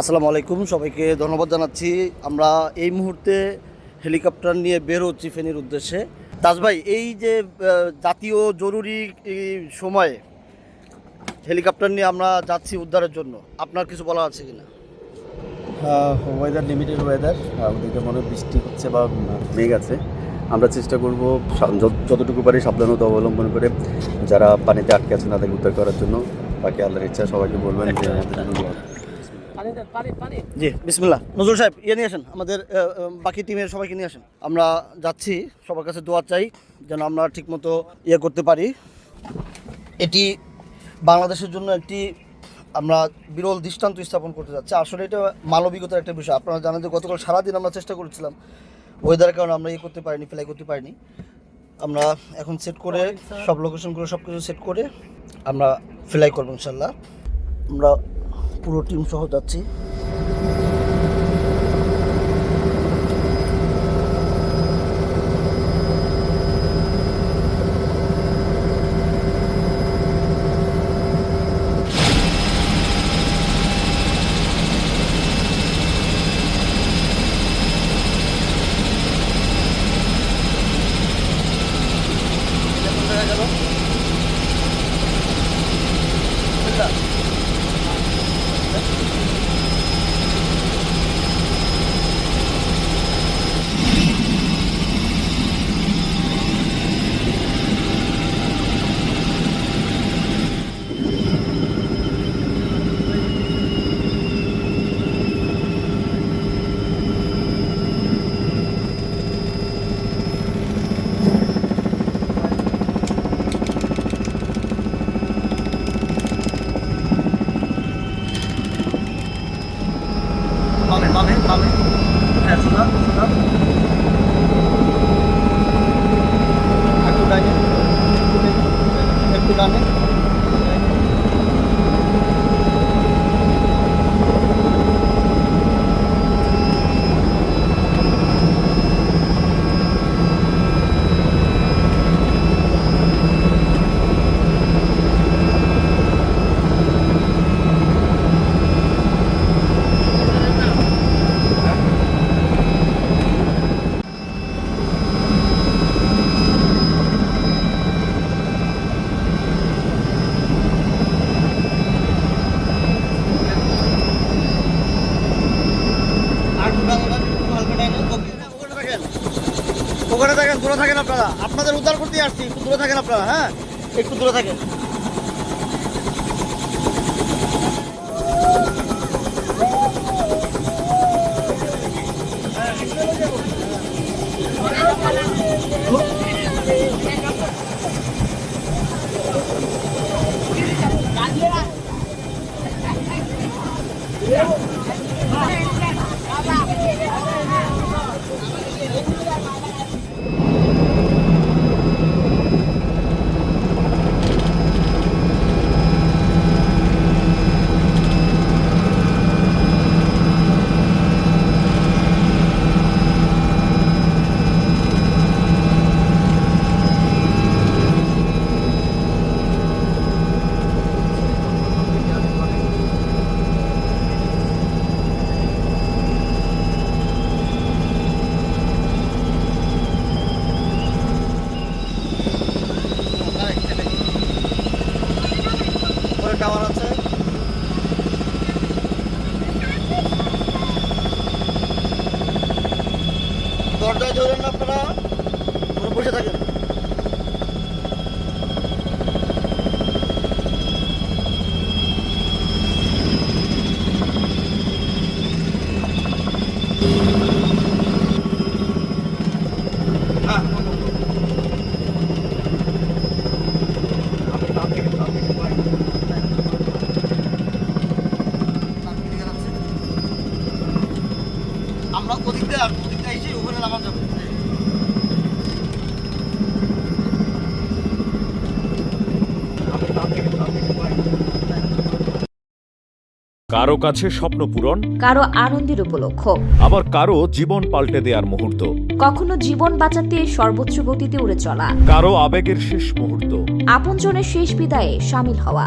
আসসালামু আলাইকুম, সবাইকে ধন্যবাদ জানাচ্ছি। আমরা এই মুহূর্তে হেলিকপ্টার নিয়ে বের হচ্ছি ফেনীর উদ্দেশ্যে। তাজ ভাই, এই যে জাতীয় জরুরি সময়ে হেলিকপ্টার নিয়ে আমরা যাচ্ছি উদ্ধারের জন্য, আপনার কিছু বলা আছে কিনা? ওয়েদার লিমিটেড ওয়েদার ওদিকে মনে বৃষ্টি হচ্ছে বা মেঘ আছে। আমরা চেষ্টা করব যত- যতটুকু পারি সাবধানতা অবলম্বন করে যারা পানিতে আটকে আছে তাদেরকে উদ্ধার করার জন্য। বাকি আল্লাহর ইচ্ছা সবাইকে বলবেন জি বিসমিল্লাহ। নজরুল সাহেব ইয়ে নিয়ে আসেন। আমাদের বাকি টিমের সবাইকে নিয়ে আসেন। আমরা যাচ্ছি সবার কাছে দোয়া চাই যেন আমরা ঠিকমতো ইয়ে করতে পারি। এটি বাংলাদেশের জন্য একটি আমরা বিরল দৃষ্টান্ত স্থাপন করতে যাচ্ছি। আসলে এটা মানবিকতার একটা বিষয়। আপনারা জানেন যে গতকাল সারাদিন আমরা চেষ্টা করেছিলাম ওয়েদার কারণে আমরা ইয়ে করতে পারিনি ফ্লাই করতে পারিনি। আমরা এখন সেট করে সব লোকেশনগুলো সব কিছু সেট করে আমরা ফ্লাই করব ইনশাল্লাহ। আমরা পুরো টিম সহ যাচ্ছি। ওখানে থাকেন, দূরে থাকেন আপনারা। আপনাদের উদ্ধার করতে আসছি, একটু দূরে থাকেন আপনারা হ্যাঁ? একটু দূরে থাকেন। টাওয়ার আছে। দরজায় ধরেন আপনারা বসে থাকেন। হ্যাঁ আমরা আর এসে ওখানে নামা যাবে কারও কাছে স্বপ্ন পূরণ কারও আনন্দের উপলক্ষ। আবার কারও জীবন পাল্টে দেওয়ার মুহূর্ত। কখনো জীবন বাঁচাতে সর্বোচ্চ গতিতে উড়ে চলা। কারও আবেগের শেষ মুহূর্ত। আপনজনের শেষ বিদায়ে সামিল হওয়া।